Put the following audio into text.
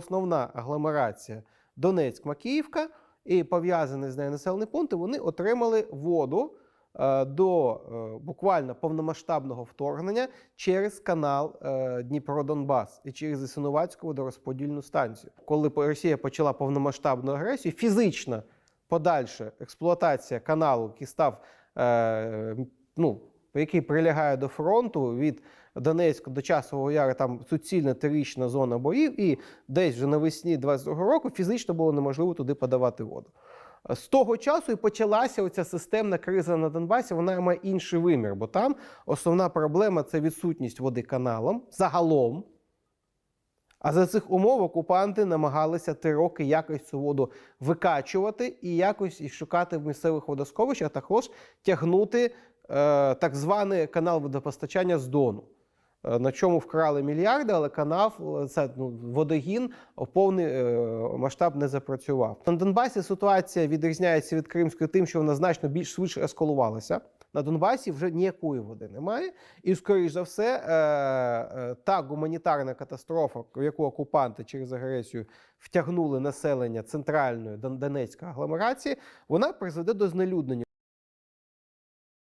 основна агломерація Донецьк-Макіївка і пов'язані з нею населені пункти, вони отримали воду е, до е, буквально повномасштабного вторгнення через канал е, Дніпро-Донбас і через Ісинувацьку водорозподільну станцію. Коли Росія почала повномасштабну агресію, фізична подальша експлуатація каналу, який став ну, який прилягає до фронту від Донецька до Часового Яру, там суцільна трирічна зона боїв, і десь вже навесні 22 року фізично було неможливо туди подавати воду. З того часу і почалася оця системна криза на Донбасі. Вона має інший вимір, бо там основна проблема це відсутність води каналом загалом. А за цих умов окупанти намагалися три роки якось цю воду викачувати і якось і шукати в місцевих водосховищах, також тягнути так званий канал водопостачання з Дону. Е, На чому вкрали мільярди, але канал, е, це ну, водогін повний е, масштаб не запрацював. На Донбасі ситуація відрізняється від Кримської тим, що вона значно більш швидше ескалувалася. На Донбасі вже ніякої води немає. І, скоріш за все, е, е, та гуманітарна катастрофа, в яку окупанти через агресію втягнули населення центральної Донецької агломерації, вона призведе до знелюднення.